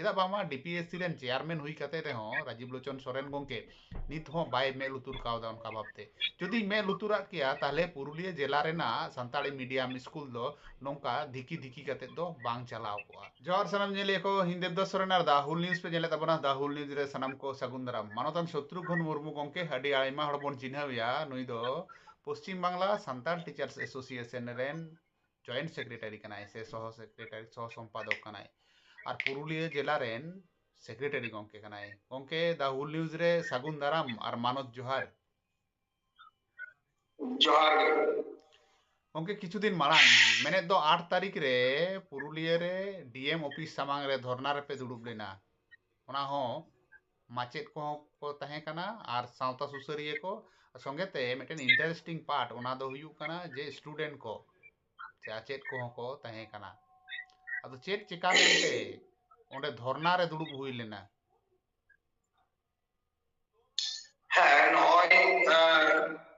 ᱪᱮᱫᱟᱜ ᱵᱟᱝᱢᱟ ᱰᱤᱯᱤᱮᱥᱥᱤ ᱨᱮᱱ ᱪᱮᱭᱟᱨᱢᱮᱱ ᱦᱩᱭ ᱠᱟᱛᱮ ᱨᱮᱦᱚᱸ ᱨᱟᱡᱤᱵ ᱞᱳᱪᱚᱱ ᱥᱚᱨᱮᱱ ᱜᱚᱢᱠᱮ ᱱᱤᱛ ᱦᱚᱸ ᱵᱟᱭ ᱢᱮ ᱞᱩᱛᱩᱨ ᱠᱟᱣᱫᱟ ᱚᱱᱠᱟ ᱵᱷᱟᱵᱛᱮ ᱡᱩᱫᱤ ᱢᱮ ᱞᱩᱛᱩᱨᱟᱜ ᱠᱮᱭᱟ ᱛᱟᱦᱞᱮ ᱯᱩᱨᱩᱞᱤᱭᱟᱹ ᱡᱮᱞᱟ ᱨᱮᱱᱟᱜ ᱥᱟᱱᱛᱟᱲᱤ ᱢᱤᱰᱤᱭᱟᱢ ᱥᱠᱩᱞ ᱫᱚ ᱱᱚᱝᱠᱟ ᱫᱷᱤᱠᱤ ᱫᱷᱤᱠᱤ ᱠᱟᱛᱮ ᱫᱚ ᱵᱟᱝ ᱪᱟᱞᱟᱣ ᱠᱚᱜᱼᱟ ᱡᱚᱦᱟᱨ ᱥᱟᱱᱟᱢ ᱧᱮᱞᱮ ᱠᱚ ᱦᱤᱱᱫᱮᱵ ᱫᱚ ᱥᱚᱨᱮᱱ ᱟᱨ ᱫᱟᱦᱩᱞ ᱱᱤᱭᱩᱡ ᱯᱮ ᱧᱮᱞᱮᱫ ᱛᱟᱵᱚᱱᱟ ᱫᱟᱦᱩᱞ ᱱᱤᱭᱩᱡ ᱨᱮ ᱥᱟᱱᱟᱢ ᱠᱚ ᱥᱟᱹᱜᱩᱱ ᱫᱟᱨᱟᱢ ᱢᱟᱱᱚᱛᱟᱱ ᱥᱚᱛᱨᱩᱜᱷᱚᱱ ᱢᱩᱨᱢᱩ ᱜᱚᱢᱠᱮ ᱟᱹᱰᱤ ᱟᱭᱢᱟ ᱦᱚᱲ ᱵᱚᱱ ᱪᱤᱱᱦᱟᱹᱣᱮᱭᱟ ᱱᱩᱭ ᱫᱚ ᱯᱚᱥᱪᱤᱢ ᱵᱟᱝᱞᱟ ᱥᱟᱱᱛᱟᱲ ᱴᱤᱪᱟᱨᱥ ᱮᱥᱳᱥᱤᱭᱮᱥᱚᱱ ᱨᱮᱱ जॉइंट सेक्रेटरी कनाए से सह सेक्रेटरी सह संपादक कनाए ᱟᱨ ᱯᱩᱨᱩᱞᱤᱭᱟᱹ ᱡᱮᱞᱟ ᱨᱮᱱ ᱥᱮᱠᱨᱮᱴᱟᱨᱤ ᱜᱚᱢᱠᱮ ᱠᱟᱱᱟᱭ ᱜᱚᱢᱠᱮ ᱫᱟ ᱦᱩᱞ ᱱᱤᱭᱩᱡ ᱨᱮ ᱥᱟᱹᱜᱩᱱ ᱫᱟᱨᱟᱢ ᱟᱨ ᱢᱟᱱᱚᱛ ᱡᱚᱦᱟᱨ ᱡᱚᱦᱟᱨ ᱜᱮ ᱜᱚᱢᱠᱮ ᱠᱤᱪᱷᱩ ᱫᱤᱱ ᱢᱟᱲᱟᱝ ᱢᱮᱱᱮᱫ ᱫᱚ 8 ᱛᱟᱹᱨᱤᱠᱷ ᱨᱮ ᱯᱩᱨᱩᱞᱤᱭᱟᱹ ᱨᱮ ᱰᱤᱮᱢ ᱚᱯᱷᱤᱥ ᱥᱟᱢᱟᱝ ᱨᱮ ᱫᱷᱚᱨᱱᱟ ᱨᱮᱯᱮ ᱫᱩᱲᱩᱵ ᱞᱮᱱᱟ ᱚᱱᱟ ᱦᱚᱸ ᱢᱟᱪᱮᱫ ᱠᱚᱦᱚᱸ ᱠᱚ ᱛᱟᱦᱮᱸ ᱠᱟᱱᱟ ᱟᱨ ᱥᱟᱶᱛᱟ ᱥᱩᱥᱟᱹᱨᱤᱭᱟᱹ ᱠᱚ ᱥᱚᱸᱜᱮᱛᱮ ᱢᱤᱫᱴᱮᱱ ᱤᱱᱴᱟᱨᱮᱥᱴᱤᱝ ᱯᱟᱨᱴ ᱚᱱᱟ ᱫᱚ ᱦᱩᱭᱩᱜ ᱠᱟᱱᱟ ᱡᱮ ᱥᱴᱩᱰᱮᱱᱴ ᱠᱚ ᱥᱮ ᱟᱪᱮᱫ ᱠᱚᱦᱚᱸ ᱠᱚ ᱛᱟᱦᱮᱸ ᱠᱟᱱᱟ ᱟᱫᱚ ᱪᱮᱫ ᱪᱮᱠᱟ ᱞᱮᱱᱛᱮ ᱚᱸᱰᱮ ᱫᱷᱚᱨᱱᱟ ᱨᱮ ᱫᱩᱲᱩᱵ ᱦᱩᱭ ᱞᱮᱱᱟ হ্যাঁ নয়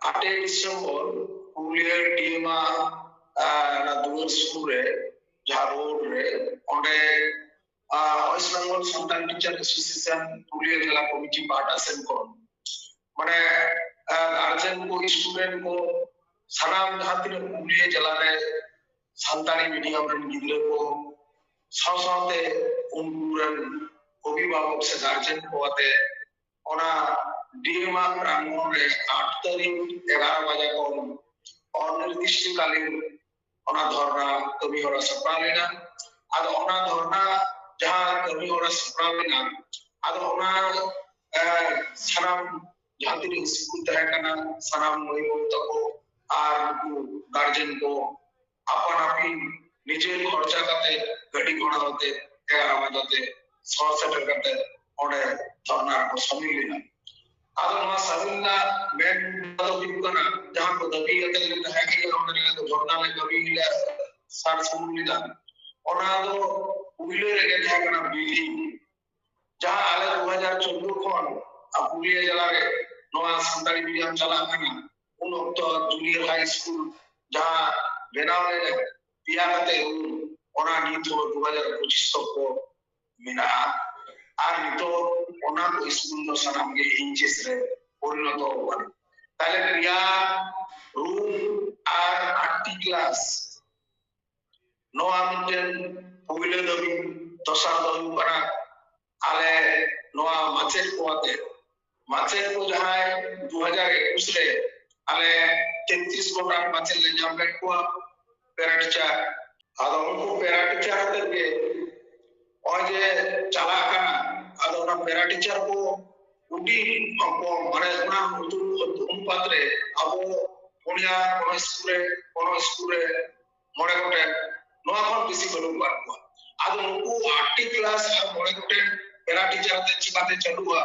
আটই ডিসেম্বর পুরুলিয়ার ডিএমআ দুয়ার স্কুল রে ঝাড়োড রে ᱚᱸᱰᱮ West Bengal Santal teacher association Purulia জেলা কমিটি পার্টাসেন ᱠᱚ ᱢᱟᱱᱮ গার্জেন ᱠᱚ ᱥᱴᱩᱰᱮᱱᱴ ᱠᱚ ᱥᱟᱱᱟᱢ ᱡᱟᱦᱟᱸ ᱛᱤᱱᱟᱹᱜ পুরুলিয়া ᱡᱮᱞᱟ ᱨᱮ ᱥᱟᱱᱛᱟᱲᱤ ᱢᱤᱰᱤᱭᱟᱢ ᱨᱮᱱ ᱜᱤᱫᱽᱨᱟᱹ ᱠᱚ සවසාතේ උන්ගුරන් অভিভাবক গার্জেন হওয়াতে ওরা ডিএমআর প্রাঙ্গণে আট তারিখ এগারো বাজে কোন অনির্দিষ্টকালীন ওনা ধর্না তুমি ওরা সপ্রাবে না। আর ওনা ধর্না যাহা তুমি ওরা সপ্রাবে না, আর ওনা সানাম জাতির স্কুল তাহে কানা সানাম নৈবত আর গার্জেন কো আপন আপিন নিজের খরচা কাতে গাড়ি ঘোড়া হতে এলাহাবাদ হতে শর্ট সেটেল করতে ওনে ধর্না को शामिल लेना अगर वहाँ सजन्ना मैं तो भी करना जहाँ को दबीयत के तहत के हमने तो धरना में कभी मिला सार सुन मिला और ना तो उगले रखे था करना बिजली जहाँ आले 2014 खन আপুলিয়া জেলার নয়া সান্তালি মিডিয়াম চালাখানা উন্নত জুনিয়র হাই স্কুল যাহা বেনাওয়ালে iyakate ona ni to duwaja kuchistoko mina আর তো ওনার স্কুল সানামকে ইঞ্চেস রে পরিণত হওয়ার তাহলে ক্রিয়া রুম আর আটটি ক্লাস ᱱᱚᱣᱟ ᱢᱤᱫᱴᱮᱱ ᱯᱩᱭᱞᱟᱹ ᱫᱷᱟᱹᱵᱤᱡ ᱫᱚᱥᱟᱨ ᱫᱚ ᱦᱩᱭᱩᱜ ᱠᱟᱱᱟ ᱟᱞᱮ ᱱᱚᱣᱟ ᱢᱟᱪᱮᱫ ᱠᱚ ᱟᱛᱮ ᱢᱟᱪᱮᱫ ᱠᱚ ᱡᱟᱦᱟᱸᱭ ᱫᱩ ᱦᱟᱡᱟᱨ ᱮকুশ ᱨᱮ ᱟᱞᱮ ᱛᱮᱛᱨᱤᱥ ᱜᱚᱴᱟᱝ ᱢᱟᱪᱮᱫ ᱞᱮ ᱧᱟᱢ ᱞᱮᱫ ᱠᱚᱣᱟ पेराटच्या ado onku pera teacher hatarge oje chala kana ado ona pera teacher ko uti ko management utu un patre abo ponia kono skule kono skule mone gote noa kon bisi golu parwa ado onku atti class ha mone gote pera teacher te chibate chadua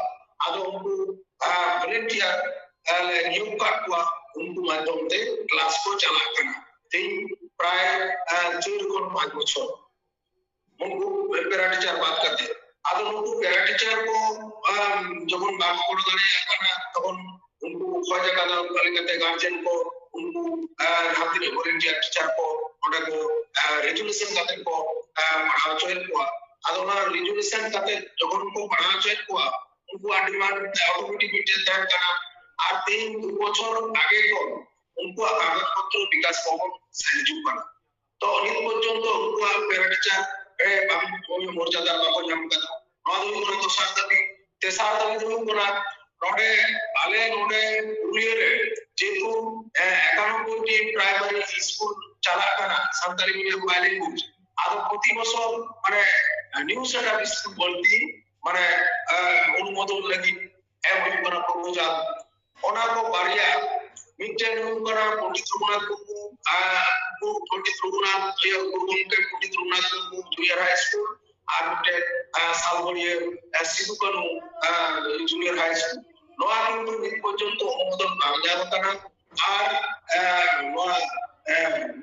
ado onku volunteer le niyokat kwa unku madhyam te class ko chala kana प्राय चोर कोण पांच बच्चों उनको para teacher बात करते আদৌ উनको para teacher কো যখন বাপ কোন দাঁড়িয়ে একখানা তখন उनको खोजा का नाम कलकत्ते गार्जियन को उनको रात्रि में वॉलंटियर टीचर को उनको रेजुलेशन करते को पढ़ा चोर को আদৌ রেজুলেশন কাতে যখন উनको पढ़ा चोर को उनको डिमांड ऑटोमेटिक मिटे तय करा আর তিন বছর আগে কোন उनको कागज पत्र विकास भवन साजिबा तो नित पर्यंत उनको पेराटिचा ए बाम कोई मर्यादा बाको नाम का नवा दो को तो साथ दी ते साथ दी दो को ना नोडे आले नोडे पुरुलिया रे जेतु 91 টি প্রাইমারি স্কুল চালা কানা সরকারি মিডিয়াম বাইলে কুচ আর প্রতি বছর মানে নিউ সেটআপ স্কুল বলতি মানে অনুমোদন লাগি এমন কোন প্রপোজাল অনাগো বাড়িয়া Minten para poditruna kubu poditruna ya kurunke poditruna kubu junior high school amte salvorie sidukanu junior high school noa কিন্তু এই পর্যন্ত অনুমোদন পাওয়া যাবে না আর noa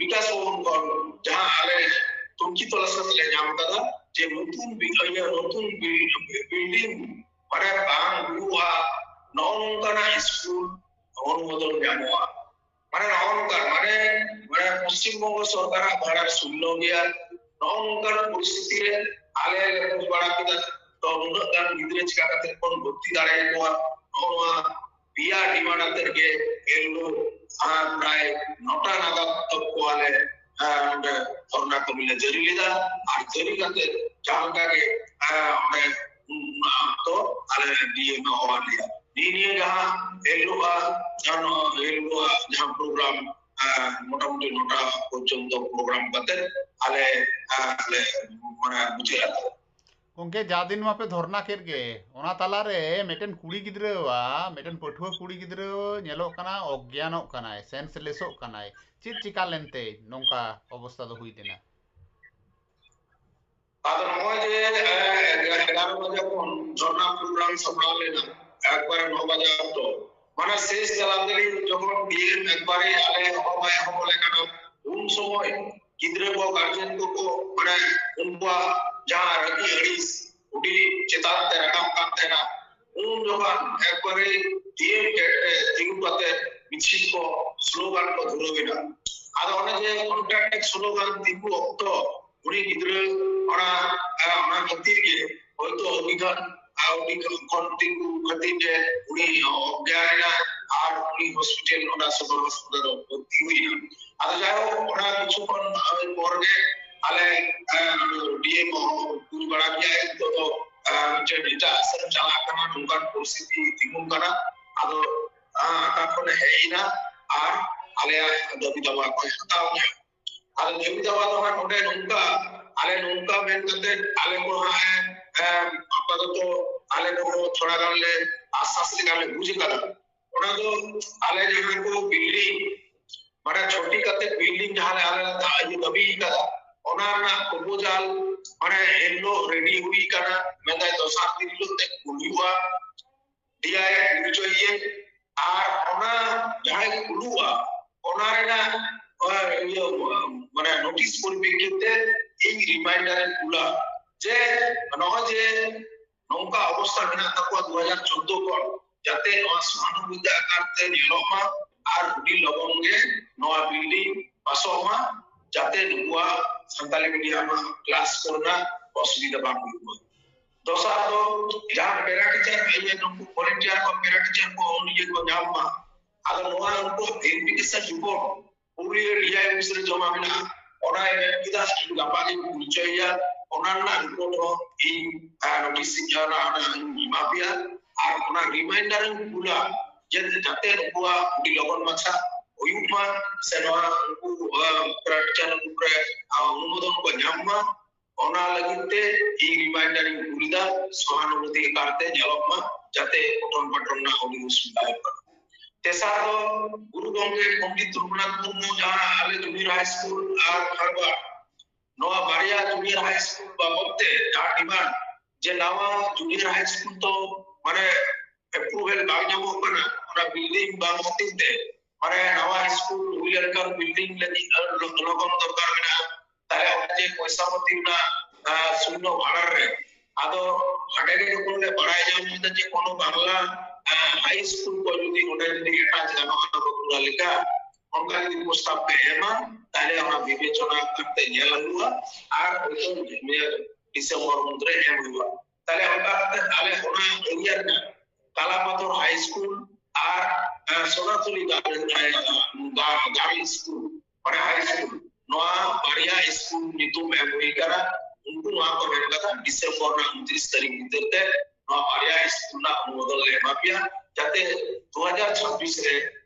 বিকাশ ভবনকর যাহা আগে তুর্কি তলাশ করতে যাব দাদা যে নতুন বিষয়ে নতুন বিল্ডিং মানে বাং গুহা নন্দনা স্কুল অনুমোদন জানোয়া মানে নগরকার মানে মানে পশ্চিমবঙ্গ সরকার ভাড়া শূন্য গিয়া নগরকার পরিস্থিতিরে আলে ভাড়া কিনা তরুণকার গিদ্রে চিকা কোন ভর্তি দাঁড়ায় কোয়া নগরমা বিয়া ডিমান্ড গে এলো প্রায় নটা নাগাদ তক কোয়ালে ধর্ণা কমিলে। জরি লিদা আর জরি কাতে অনেক তো, আলে ডিএম হওয়া লিয়া নিয়ে प्रोग्राम मोटामोटी नोटा पर्यंत प्रोग्राम करते आले आले माने बुझे लागो ᱜᱚᱝᱠᱮ ᱡᱟ ᱫᱤᱱ ᱢᱟᱯᱮ ᱫᱷᱚᱨᱱᱟ ᱠᱮᱫ ᱜᱮ ᱚᱱᱟ ᱛᱟᱞᱟᱨᱮ ᱢᱤᱫᱴᱮᱱ ᱠᱩᱲᱤ ᱜᱤᱫᱽᱨᱟᱹᱣᱟᱜ ᱢᱤᱫᱴᱮᱱ ᱯᱟᱹᱴᱷᱩᱣᱟᱹ ᱠᱩᱲᱤ ᱜᱤᱫᱽᱨᱟᱹ ᱧᱮᱞᱚᱜ ᱠᱟᱱᱟ ᱚᱜᱽᱜᱮᱭᱟᱱᱚᱜ ᱠᱟᱱᱟᱭ ᱥᱮᱱᱥᱞᱮᱥᱚᱜ ᱠᱟᱱᱟᱭ ᱪᱮᱫ ᱪᱤᱠᱟ ᱞᱮᱱᱛᱮ ᱱᱚᱝᱠᱟ ᱚᱵᱚᱥᱛᱟ ᱫᱚ ᱦᱩᱭ ᱞᱮᱱᱟ ᱟᱫᱚ ᱱᱚᱜᱼᱚᱭ ᱡᱮ 11 ᱵᱟᱡᱮ ᱠᱷᱚᱱ ᱡᱚᱨᱱᱟ ᱯᱨᱳᱜᱨᱟᱢ ᱥᱟᱯᱲᱟᱣ ᱞᱮᱱᱟ একবারে নবাজাত মানে শেষ কালামদারি যখন দিন একবারে আলে হবাই হবল এখানে উন সময়? গিদ্রে কো গার্জেন কো মানে উনবা যা রাগি হড়িস উডি চেতাত তে রাখাম কাম তে না উন যখন একবারে দিয়ে তিগুপাতে মিছিল কো স্লোগান কো ধরবি না আর অনেক যে কন্ট্রাক্ট স্লোগান দিবু অক্ত, উনি গিদ্রে ওরা ওনার খাতির হয়তো অভিধান উনি ক্ষতিতে উনি অজ্ঞান না আর উনি হসপিটাল ওনা সদর হাসপাতালে ভর্তি হইয়া আর যাই হোক ওনা কিছুক্ষণ পরে আলে ডিএম পুরি বাড়া গিয়া তো ᱢᱤᱫᱴᱮᱱ ᱮᱴᱟᱜ ᱥᱮᱫ ᱪᱟᱞᱟᱜ ᱠᱟᱱᱟ ᱱᱚᱝᱠᱟᱱ ᱯᱚᱨᱤᱥᱛᱷᱤᱛᱤ ᱛᱤᱸᱜᱩᱱ ᱠᱟᱱᱟ ᱟᱫᱚ ᱚᱠᱟ ᱠᱷᱚᱱᱮ ᱦᱮᱡ ᱮᱱᱟ ᱟᱨ ᱟᱞᱮᱭᱟᱜ ᱫᱟᱹᱵᱤ ᱫᱟᱵᱟ ᱠᱚᱭ ᱦᱟᱛᱟᱣ ᱮᱱᱟ ᱟᱫᱚ ᱫᱟᱹᱵᱤ ᱫᱟᱵᱟ ᱫᱚ ᱦᱟᱸᱜ ᱱᱚᱰᱮ ᱱᱚᱝᱠᱟ ᱟᱞᱮ ᱱᱚᱝᱠᱟ ᱢᱮᱱ ᱠᱟᱛᱮ ᱟᱞᱮ ᱠᱚ ᱦᱟᱸᱜ আপাতত আলে কো থোড়া গান লে আশ্বাস লেখা লে বুঝ কাদা ওনা তো আলে জাহাঁ কো বিল্ডিং মানে ছোটি কাতে বিল্ডিং জাহাঁ আলে তা ইয়ে দাবি কাদা ওনা না প্রপোজাল মানে এলো রেডি হুই কানা মেদা দশার দিন তে কুলিওয়া ডিআই বুঝইয়ে আর ওনা জাহাঁ কুলুয়া ওনা রেনা মানে নোটিশ পরিপ্রেক্ষিতে এই রিমাইন্ডারের কুলা যে নয় যে নৌকা অবস্থা नौका अवस्था में तक 2014 को जाते स्वान विद्या करते निलोमा आर बुडी लगों गे नवा बिल्डिंग पासोमा जाते नुआ संताली मीडिया में क्लास करना असुविधा बाप हुई दोसा तो जहाँ पेरा के चार भाई हैं नमक को पेरा के को ऑन ये को जाओ मा अगर नुआ नमक ᱤᱧ ᱱᱳᱴᱤᱥ ᱚᱱᱟ ᱮᱢᱟ ᱯᱮᱭᱟ ᱟᱨ ᱚᱱᱟ রিমাইন্ডার ᱤᱧ ᱠᱩᱞᱟ ᱡᱮ ᱡᱟᱛᱮ ᱱᱩᱠᱩᱣᱟᱜ ᱟᱹᱰᱤ ᱞᱚᱜᱚᱱ ᱢᱟᱪᱷᱟ ᱦᱩᱭᱩᱜ ᱢᱟ ᱥᱮ ᱱᱚᱣᱟ ᱩᱱᱠᱩ ᱯᱨᱟᱠᱪᱟᱨ ᱩᱯᱨᱮ অনুমোদন ᱠᱚ ᱧᱟᱢ ᱢᱟ ᱚᱱᱟ ᱞᱟᱹᱜᱤᱫ ᱛᱮ ᱤᱧ রিমাইন্ডার ᱤᱧ ᱠᱩᱞᱤᱫᱟ সহানুভূতি কারতে ᱧᱮᱞᱚᱜ ᱢᱟ ᱡᱟᱛᱮ ᱯᱚᱴᱚᱱ ᱯᱟᱴᱚᱱ ᱨᱮᱱᱟᱜ ᱟᱹᱰᱤ ᱚᱥᱩᱵᱤᱫᱷᱟ ᱦᱩᱭᱩᱜ তেসার ᱫᱚ গুরু গঙ্গে পণ্ডিত রঘুনাথ মুর্মু যারা আলে জুনিয়র হাই স্কুল আর খারবার ᱱᱚᱣᱟ ᱵᱟᱨᱭᱟ ᱡᱩᱱᱤᱭᱟᱨ ᱦᱟᱭ ᱥᱠᱩᱞ ᱵᱟᱵᱚᱫ ᱛᱮ ᱡᱟᱦᱟᱸ ᱰᱤᱢᱟᱱᱰ ᱡᱮ ᱱᱟᱣᱟ ᱡᱩᱱᱤᱭᱟᱨ ᱦᱟᱭ ᱥᱠᱩᱞ ᱫᱚ ᱢᱟᱱᱮ ᱮᱯᱨᱩᱵᱷᱮᱞ ᱵᱟᱝ ᱧᱟᱢᱚᱜ ᱠᱟᱱᱟ ᱚᱱᱟ ᱵᱤᱞᱰᱤᱝ ᱵᱟᱝ ᱠᱷᱟᱹᱛᱤᱨ ᱛᱮ ᱢᱟᱱᱮ ᱱᱟᱣᱟ ᱥᱠᱩᱞ ᱦᱩᱭ ᱞᱮᱱᱠᱷᱟᱱ ᱵᱤᱞᱰᱤᱝ ᱞᱟᱹᱜᱤᱫ ᱞᱚᱜᱚᱱ ᱫᱚᱨᱠᱟর ᱢᱮᱱᱟᱜᱼᱟ ᱛᱟᱦᱞᱮ ᱚᱱᱟ ᱡᱮ ᱯᱚᱭᱥᱟ ᱯᱟᱹᱛᱤ ᱨᱮᱱᱟᱜ ᱥᱩᱱᱱᱚ ᱵᱷᱟᱲᱟ ᱨᱮ ᱟᱫᱚ ᱚᱸᱰᱮ ᱜᱮ ᱡᱚᱠᱷᱚᱱ ᱞᱮ ᱵᱟᱲᱟᱭ ᱧᱟᱢ ᱠᱮᱫᱟ ᱡᱮ ᱠᱳᱱᱳ ᱵᱟᱝᱞᱟ হাই স্কুল কলেজে ওটা যদি অ্যাটাচ জানো হতো পুরা লেখা অর্গানিক প্রস্তাব পেয়ে না তাহলে আমরা বিবেচনা করতে গেলাম না আর প্রথম মেয়ের ডিসেম্বর মধ্যে এম হইব তাহলে আমরা তাহলে ওনা এরিয়ার না কালাপাথর হাই স্কুল আর সোনাতুলি গার্ল স্কুল মানে high school Naya Baria school নিতুম M হই কারা उनको वहां पर मैंने कहा डिसेंबर में उनतीस तारीख भीतर तक वहां बारिया स्कूल ना अनुमोदन लेना पिया जाते 2026 में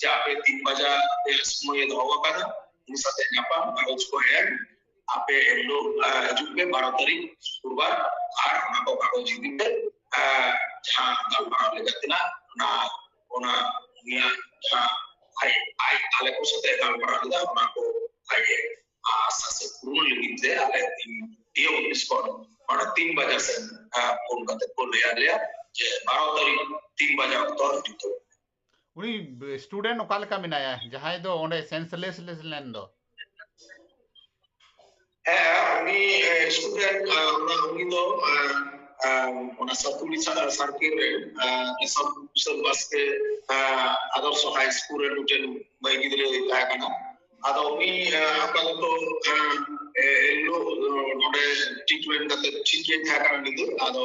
जहाँ पे तीन बजा समूह हवा कर সাথে জাপান কাগজ কয়েন আপে এলো যুগে বারো তারিখ, শুক্রবার। আর নাকো কাগজ দিবে। ছা দাল বাগান লেগাতিনা না ওনা নিয়া ছা আই আই আলে কো সাথে দাল বাগান লেগা ওনা কো আইয়ে আসাসে কুরুন লিগিতে আলে তিন দিয়ে উনিশ কর মানে তিন বাজা সে ফোন করতে করলে আলে যে বারো তারিখ তিন বাজা উত্তর দিতে হবে उनी स्टूडेंट ओका लेका मेनाया जहाय दो ओंडे सेंसलेस लेस लेन दो ᱦᱮᱸ ᱩᱱᱤ ᱥᱴᱩᱰᱮᱱᱴ ᱩᱱᱤ ᱫᱚ ᱚᱱᱟ ᱥᱟᱛᱩᱞᱤ ᱥᱟᱨᱠᱤᱴ ᱨᱮ ᱥᱚᱵ ᱥᱚᱵ ᱵᱟᱥᱠᱮ ᱟᱫᱚᱨᱥᱚ ᱦᱟᱭ ᱥᱠᱩᱞ ᱨᱮ ᱢᱤᱫᱴᱮᱱ ᱵᱟᱭ ᱜᱤᱫᱽᱨᱟᱹ ᱛᱟᱦᱮᱸ ᱠᱟᱱᱟ ᱟᱫᱚ ᱩᱱᱤ ᱟᱯᱟᱛᱚᱛᱚ ᱮᱞᱳ ᱱᱚᱰᱮ ᱴᱨᱤᱴᱢᱮᱱᱴ ᱠᱟᱛᱮ ᱴᱷᱤᱠ ᱜᱮ ᱛᱟᱦᱮᱸ ᱠᱟᱱᱟ ᱩᱱᱤ ᱫᱚ ᱟᱫᱚ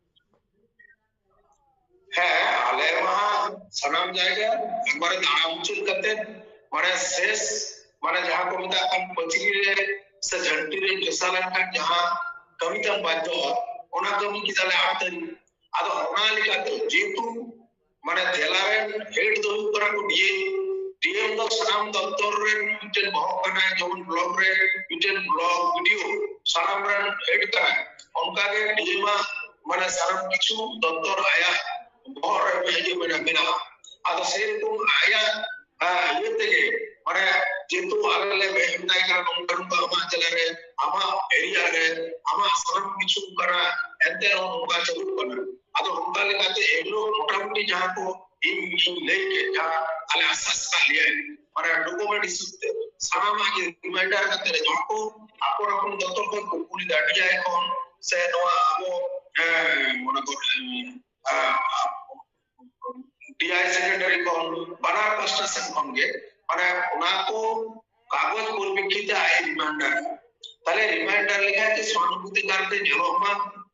হ্যাঁ আলে মা সানাম জায়গা একবারে দাঁড়া মুচুল কাতে মানে শেষ মানে যাহা কো মেতা কান পচিরি রে সে ঝন্টি রে জসা লেনখান যাহা কমিতাম বাধ্য ওনা কমি কি তালে আতরি আদো ওনা লিকাতে যেহেতু মানে জেলারে হেড দো করা কো ডিএ ডিএম দো সানাম দপ্তর রে মিটেন বহক কানা যেমন ব্লক রে মিটেন ব্লক ভিডিও সানাম রে হেড কানা অনকা গে ডিএমা মানে সানাম কিছু দপ্তর আয়া বহর রে হেজে মেনা মেনা আদো সেরকম আয়া ইয়ে থেকে মানে যেহেতু আলালে মেহনাই কারণ নঙ্কারুন বা আমা জেলারে আমা এরিয়া রে আমা সানাম কিছু করা এতে নঙ্কা চালু করা আদো নঙ্কা লেকাতে এগুলো মোটামুটি যাহা কো ইন ইন লেকে যা আলে আসাস কালিয়া মানে ডকুমেন্ট ইস্যুতে সানাম আগে রিমাইন্ডার কাতে যাহা কো আপন আপন দপ্তর কো কুলি দাঁড়িয়ে এখন সে নোয়া আবো মনে করেন ડીઆઈ સેક્રેટરી કોણ બના કન્સ્ટ્રક્શન કોણગે અને ઉનાકો કાગજ પૂર્વિકિત આઈ રિમાઇન્ડર তাহলে রিমাইন্ডার লেখা আছে সহানুভূতিকারদের নিরহমা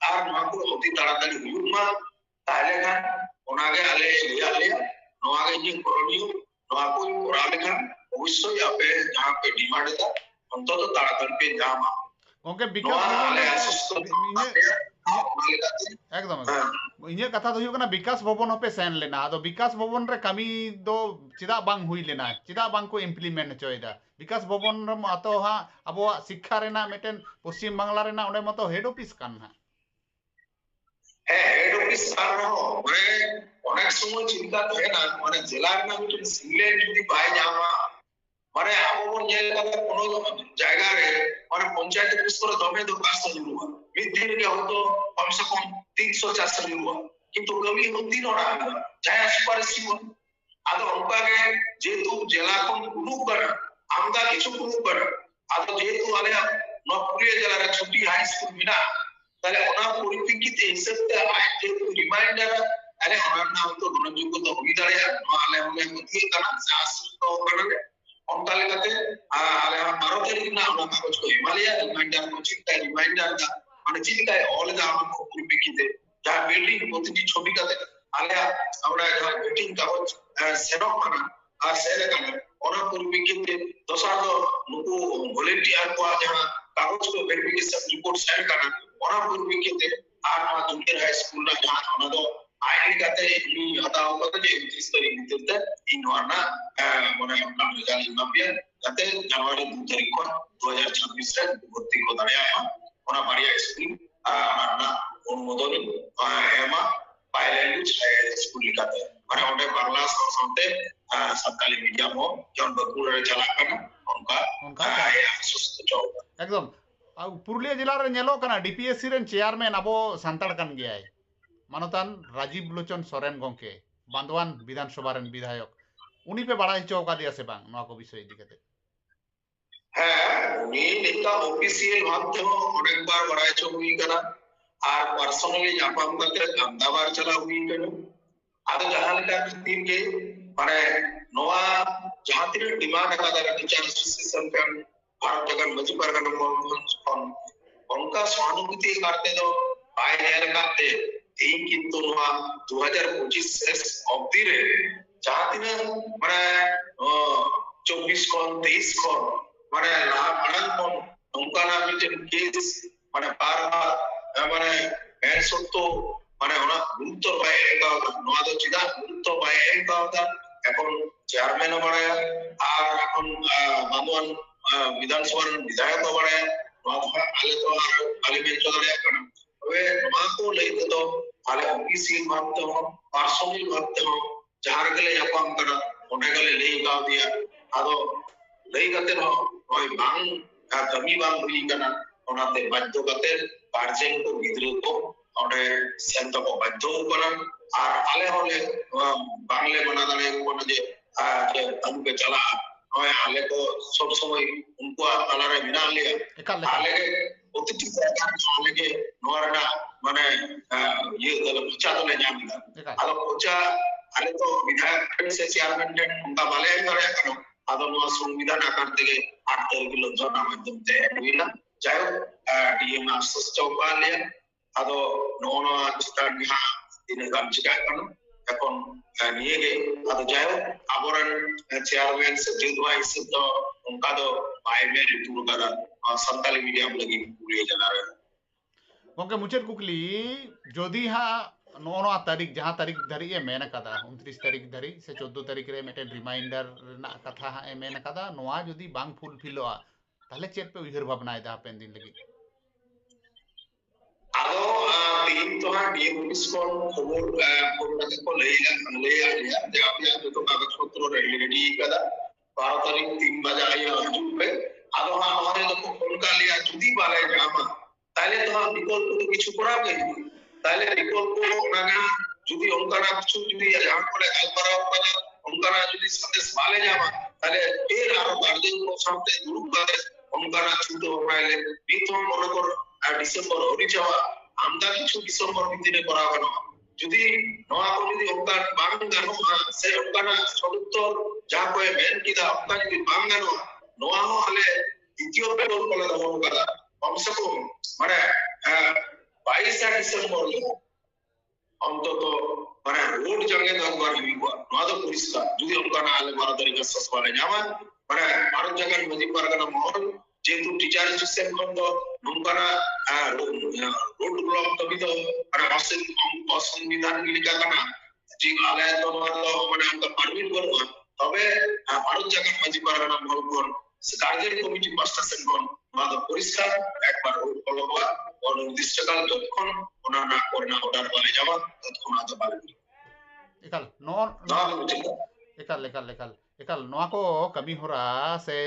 আর নাকো অতি তাড়াতাড়ি হুমা তাহলে খান ওনাকে আলে লিয়া লিয়া নোয়াকে যে করণীয় নোয়াকো করালে খান অবশ্যই আপে যাহা পে ডিমান্ড এটা অন্তত তাড়াতাড়ি পে যামা ওকে বিকাশ विकास भवन हपे सेन लेना विकास भवन रे कमी दो चिदा बांग हुई लेना चिदा बांग को इम्प्लीमेंट चोयदा विकास भवन रे मत हा अब शिक्षा रेना मेटेन पश्चिम बांग्ला रेना ओने मत हेड ऑफ़िस कान ना हेड ऑफ़िस कान नो रे अनेक समय चिंता तो ना माने जिला रे ना तो सिंगल एंट्री पाए जावा माने आबो बन कोनो जगह रे माने पंचायत पुस्तक दमे दो पास जुलुवा বৃদ্ধের কে হতো কমসে কম তিনশো চারশো রিওয়া কিন্তু कभी होती ना चाहे अस्पर्शी हो আদো অঙ্কাগে যেহেতু জেলা কোন গ্রুপ বানা আমদা কিছু গ্রুপ বানা আদো যেহেতু মানে আলে নকরিয়া জেলার ছুটি হাই স্কুল মিনা, তাহলে ওনা পরিপ্রেক্ষিতে হিসেবে আয় যেহেতু রিমাইন্ডার আলে ওনার নাম তো গ্রহণযোগ্যতা হই দাঁড়ায় আলে হলে হতিয়ে কানা শাসিত কারণে অনকা লেখাতে আলে 12 তারিখ না, আমরা কাগজ কো হিমালয়া রিমাইন্ডার কোচিং তাই রিমাইন্ডার দা মানে চিন্তায় অলগা আমার পরিপ্রেক্ষিতে। যা বিল্ডিং প্রতিটি ছবিকাতে আলেয়া, আমরা যার বিল্ডিং কাগজ সেরক কানা আর সেরে কানা অনা পরিপ্রেক্ষিতে দশাদ নুকু ভলেন্টিয়ার কোয়া যাহা কাগজ কো ভেরিফিকেশন রিপোর্ট সেরে কানা অনা পরিপ্রেক্ষিতে আর মা জুনিয়র হাই স্কুল না যাহা অনা দো আইনি কাতে ইনি হতাও কথা যে 29 তারিখ ইন ওয়ানা মনে আপনার রেজাল্ট মাপিয়া যাতে জানুয়ারি 2 তারিখ 2026 রে ভর্তি কো দাঁড়িয়ে আপা ona María School అన్న অনুমোদন ఏమా బైలాండ్ స్కూల్ కతే మరి ఒకటే బర్లా సంస్థే సత్కాలి మీడియా మో జన్ బకుల చలాకన उनका उनका सुस्त जाओगा एकदम পুরুলিয়া জেলার নেলো কানা ডিপিএসসি রেন চেয়ারম্যান আবো সান্তাড় কান গিয়াই মানতান রাজীব লোচন সরেন গংকে বান্দওয়ান বিধানসভা রেন বিধায়ক উনি পে বাড়াই চৌকা দিয়া সে বাং নয়া কো বিষয় দিকেতে হ্যাঁ মেল এটা অফিসিয়াল মাধ্যমে অনেকবার বড়াইছো হুই কানা আর পার্সোনালি জাপান তাকে আমদাবার চালা হুই কানা আদে জাহান লেখা খাতির গে মানে নোয়া জাহান তিরে ডিমান্ড একা দারা টিচার অ্যাসোসিয়েশন কান ভারত কান মজি পারগান মন অনকা সহানুভূতি করতে দো বাইরে করতে এই কিন্তু নোয়া 2025 শেষ অবধি রে জাহান তিনে মানে 24 কোন 23 কোন মানে নানান নৌকানা মিটেন কেস মানে বারবার মানে এর সত্য মানে ওনা গুরুত্বময় কাউদা নওয়া দো চিদা গুরুত্বময় কাউদা এখন চেয়ারম্যান মানে আর এখন বামন বিধানসভার বিধায়ক মানে নওয়া ভাবতে যাহার গেলে গেলে লই কাতে হো ওই বাং কমি বাং হুই কানা ওনাতে বাধ্য কাতে গার্জেন কো গিদ্রে কো ᱚᱸᱰᱮ ᱥᱮᱱ ᱫᱚᱠᱚ ᱵᱟᱫᱽᱫᱷᱚ ᱠᱟᱱᱟ ᱟᱨ ᱟᱞᱮ ᱦᱚᱸᱞᱮ ᱵᱟᱝᱞᱮ ᱢᱟᱱᱟ ᱫᱟᱲᱮᱭᱟᱠᱚ ᱠᱟᱱᱟ ᱡᱮ ᱡᱮ ᱟᱞᱚ ᱯᱮ ᱪᱟᱞᱟᱜᱼᱟ ᱱᱚᱜᱼᱚᱭ ᱟᱞᱮ ᱠᱚ ᱥᱚᱵ ᱥᱚᱢᱚᱭ ᱩᱱᱠᱩᱣᱟᱜ ᱛᱟᱞᱟᱨᱮ ᱢᱮᱱᱟᱜ ᱞᱮᱭᱟ ᱮᱠᱟᱞ ᱟᱞᱮ ᱮᱠᱟᱞ ᱜᱮ ᱯᱨᱚᱛᱤᱴᱤ ᱡᱟᱭᱜᱟ ᱨᱮ ᱟᱞᱮ ᱜᱮ ᱱᱚᱣᱟ ᱨᱮᱱᱟᱜ ᱢᱟᱱᱮ ᱤᱭᱟᱹ ᱫᱚᱞᱮ ᱯᱚᱪᱟ ᱫᱚᱞᱮ ᱧᱟᱢ ᱮᱫᱟ ᱮᱠᱟᱞ ᱟᱫᱚ ᱯᱚᱪᱟ ᱟᱞᱮ ᱛᱚ আদালনা সংবিধা ঢাকার থেকে আট তারিখের জন আমার দিতে হইলা যাই হোক ডিএম আশ্বাস চৌকালে আদো নন চিতার নিহা দিনে গান চিকা কেন এখন নিয়ে গে আদো যাই হোক আবরণ চেয়ারম্যান সজিদ ভাই সিদ্ধ उनका दो भाई में रिटूर करा संताली मीडिया लगी पूरी जला रहे हैं मुझे कुकली जोधी हाँ नौवा तारीख, जहाँ तारीख धरी, ये मेन का उनतीस तारीख धरी से चौदह तारीख रे मेटे रिमाइंडर कथा हाँ मेन का नवा जो बांग फुलफिलो तहले चेत पे उहर भावना है पेन दिन लगी। आदो तीन तो हाँ ये पुलिस को खबर पुलिस को ले ले आ गया जब आप यहाँ तो कागज़ पत्र रेडी तारीख तीन बजे तो তাহলে বিকল্প ওনাকে যদি অঙ্কারা কিছু যদি জাহান করে গালপারাও করা অঙ্কারা যদি সন্দেশ বালে যাওয়া তাহলে এর আরও গার্জেন কো সাথে গ্রুপ করে অঙ্কারা ছুটে হবাইলে নিত মনে কর ডিসেম্বর হরি যাওয়া আমরা কিছু ডিসেম্বর ভিতরে করা হলো যদি নয়া को যদি অঙ্কার বাং গানোয়া সে অঙ্কারা সদুত্তর যা কয়ে মেন কিদা অঙ্কা যদি বাং গানোয়া নয়া হো আলে দ্বিতীয় করা। কমসে কম মানে বাইশে ডিসেম্বর অন্তত মানে রোড তো একবার হইবা নয়া তো পরিষ্কার। যদি অঙ্কানা আলে বারো তারিখে শেষ করে যাওয়া মানে ভারত জায়গার মাঝি পারগানা মহল, যেহেতু টিচার এসোসিয়েশন তো নঙ্কানা রোড ব্লক তবে তো মানে অসংবিধান লিখা কানা যে আলে তো তো মানে আমরা পারমিট করব। তবে ভারত জায়গার মাঝি পারগানা মহল তাদের কমিটির মাস্টারসেনগণ মাদক পরিষ্কার একবার ফলো হওয়া অনির্দিষ্টকাল তৎক্ষণ ওনা না করে না ওটার বলে যাওয়া তৎক্ষণ আদা পালন নন ᱮᱠᱟᱞ ᱮᱠᱟᱞ ᱮᱠᱟᱞ ᱮᱠᱟᱞ ᱱᱚᱣᱟ ᱠᱚ ᱠᱟᱹᱢᱤ ᱦᱚᱨᱟ ᱥᱮ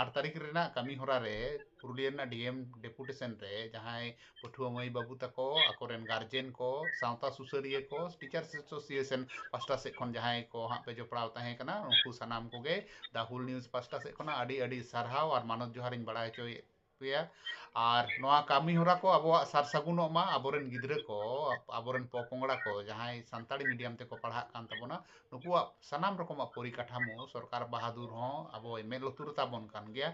ᱟᱴ ᱛᱟᱹᱨᱤᱠᱷ ᱨᱮᱱᱟᱜ ᱠᱟᱹᱢᱤ ᱦᱚᱨᱟ ᱨᱮ ᱯᱩᱨᱩᱞᱤᱭᱟᱹ ᱨᱮᱱᱟᱜ ᱰᱤᱮᱢ ᱰᱮᱯᱩᱴᱮᱥᱚᱱ ᱨᱮ ᱡᱟᱦᱟᱸᱭ ᱯᱟᱹᱴᱷᱩᱣᱟᱹ ᱢᱟᱹᱭ ᱵᱟᱹᱵᱩ ᱛᱟᱠᱚ ᱟᱠᱚᱨᱮᱱ ᱜᱟᱨᱡᱮᱱ ᱠᱚ ᱥᱟᱶᱛᱟ ᱥᱩᱥᱟᱹᱨᱤᱭᱟᱹ ᱠᱚ ᱴᱤᱪᱟᱨ ᱮᱥᱳᱥᱤᱭᱮᱥᱚᱱ ᱯᱟᱥᱴᱟ ᱥᱮᱫ ᱠᱷᱚᱱ ᱡᱟᱦᱟᱸᱭ ᱠᱚ ᱦᱟᱸᱜ ᱯᱮ ᱡᱚᱯᱲᱟᱣ ᱛᱟᱦᱮᱸ ᱠᱟᱱᱟ ᱩᱱᱠᱩ ᱥᱟᱱᱟᱢ ᱠᱚᱜᱮ ᱫᱟ ᱦᱩᱞ ᱱᱤᱭᱩᱡᱽ ᱯᱟᱥᱴᱟ ᱥᱮᱫ ᱠᱷᱚᱱᱟᱜ ᱟᱹᱰᱤ ᱟᱹᱰᱤ ᱥᱟᱨᱦᱟᱣ ᱟᱨ ᱢᱟᱱᱚᱛ ᱡᱚᱦᱟᱨᱤᱧ ᱵᱟᱲᱟᱭ ᱦᱚᱪᱚᱭᱮᱫ ᱯᱮᱭᱟ ᱟᱨ ᱱᱚᱣᱟ ᱠᱟᱹᱢᱤ ᱦᱚᱨᱟ ᱠᱚ ᱟᱵᱚᱣᱟᱜ ᱥᱟᱨ ᱥᱟᱹᱜᱩᱱᱚᱜ ᱢᱟ ᱟᱵᱚᱨᱮᱱ ᱜᱤᱫᱽᱨᱟᱹ ᱠᱚ ᱟᱵᱚᱨᱮᱱ ᱯᱚᱯᱚᱝᱲᱟ ᱠᱚ ᱡᱟᱦᱟᱸᱭ ᱥᱟᱱᱛᱟᱲᱤ ᱢᱤᱰᱤᱭᱟᱢ ᱛᱮᱠᱚ ᱯᱟᱲᱦᱟᱜ ᱠᱟᱱ ᱛᱟᱵᱚᱱᱟ ᱱᱩᱠᱩᱣᱟᱜ ᱥᱟᱱᱟᱢ ᱨᱚᱠᱚᱢᱟᱜ ᱯᱚᱨᱤᱠᱟᱴᱷᱟᱢᱳ ᱥᱚᱨᱠᱟর ᱵᱟᱦᱟᱫᱩᱨ ᱦᱚᱸ ᱟᱵᱚᱭ ᱢᱮᱫ ᱞᱩᱛᱩᱨ ᱛᱟᱵᱚᱱ ᱠᱟᱱ ᱜᱮᱭᱟ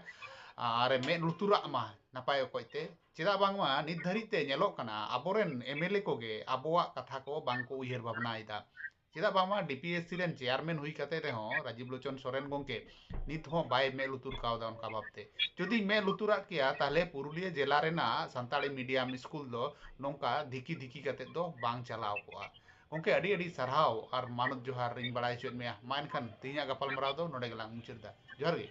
ᱟᱨ ᱢᱮᱫ ᱞᱩᱛᱩᱨᱟᱜ ᱢᱟ ᱱᱟᱯᱟᱭ ᱚᱠᱚᱡᱛᱮ ᱪᱮᱫᱟᱜ ᱵᱟᱝᱢᱟ ᱱᱤᱛ ᱫᱷᱟᱹᱨᱤᱡ ᱛᱮ ᱧᱮᱞᱚᱜ ᱠᱟᱱᱟ ᱟᱵᱚᱨᱮᱱ ᱮᱢᱮᱞᱮ ᱠᱚᱜᱮ ᱟᱵᱚᱣᱟᱜ ᱠᱟᱛᱷᱟ ᱠᱚ ᱵᱟᱝᱠᱚ ᱩᱭᱦᱟᱹᱨ ᱵᱷᱟᱵᱽᱱᱟᱭᱮᱫᱟ ᱪᱮᱫᱟᱜ ᱵᱟᱝᱢᱟ ᱰᱤᱯᱤᱮᱥᱥᱤ ᱨᱮᱱ ᱪᱮᱭᱟᱨᱢᱮᱱ ᱦᱩᱭ ᱠᱟᱛᱮ ᱨᱮᱦᱚᱸ ᱨᱟᱡᱤᱵ ᱞᱳᱪᱚᱱ ᱥᱚᱨᱮᱱ ᱜᱚᱢᱠᱮ ᱱᱤᱛ ᱦᱚᱸ ᱵᱟᱭ ᱢᱮᱞ ᱩᱛᱟᱹᱨ ᱠᱟᱣᱫᱟ ᱚᱱᱠᱟ ᱵᱷᱟᱵᱛᱮ ᱡᱩᱫᱤ ᱢᱮᱞ ᱩᱛᱟᱹᱨᱟᱜ ᱠᱮᱭᱟ ᱛᱟᱦᱞᱮ ᱯᱩᱨᱩᱞᱤᱭᱟᱹ ᱡᱮᱞᱟ ᱨᱮᱱᱟᱜ ᱥᱟᱱᱛᱟᱲᱤ ᱢᱤᱰᱤᱭᱟᱢ ᱥᱠᱩᱞ ᱫᱚ ᱱᱚᱝᱠᱟ ᱫᱷᱤᱠᱤ ᱫᱷᱤᱠᱤ ᱠᱟᱛᱮ ᱫᱚ ᱵᱟᱝ ᱪᱟᱞᱟᱣ ᱠᱚᱜᱼᱟ ᱜᱚᱢᱠᱮ ᱟᱹᱰᱤ ᱟᱹᱰᱤ ᱥᱟᱨᱦᱟᱣ ᱟᱨ ᱢᱟᱱᱚᱛ ᱡᱚᱦᱟᱨ ᱤᱧ ᱵᱟᱲᱟᱭ ᱦᱚᱪᱚᱭᱮᱫ ᱢᱮᱭᱟ ᱢᱟ ᱮᱱᱠᱷᱟᱱ ᱛᱮᱦᱮᱧᱟᱜ ᱜᱟᱯᱟᱞᱢᱟᱨᱟᱣ ᱫᱚ ᱱᱚᱰᱮ ᱜᱮᱞᱟᱝ ᱢᱩᱪᱟᱹᱫ ᱮᱫᱟ ᱡᱚᱦᱟᱨ ᱜᱮ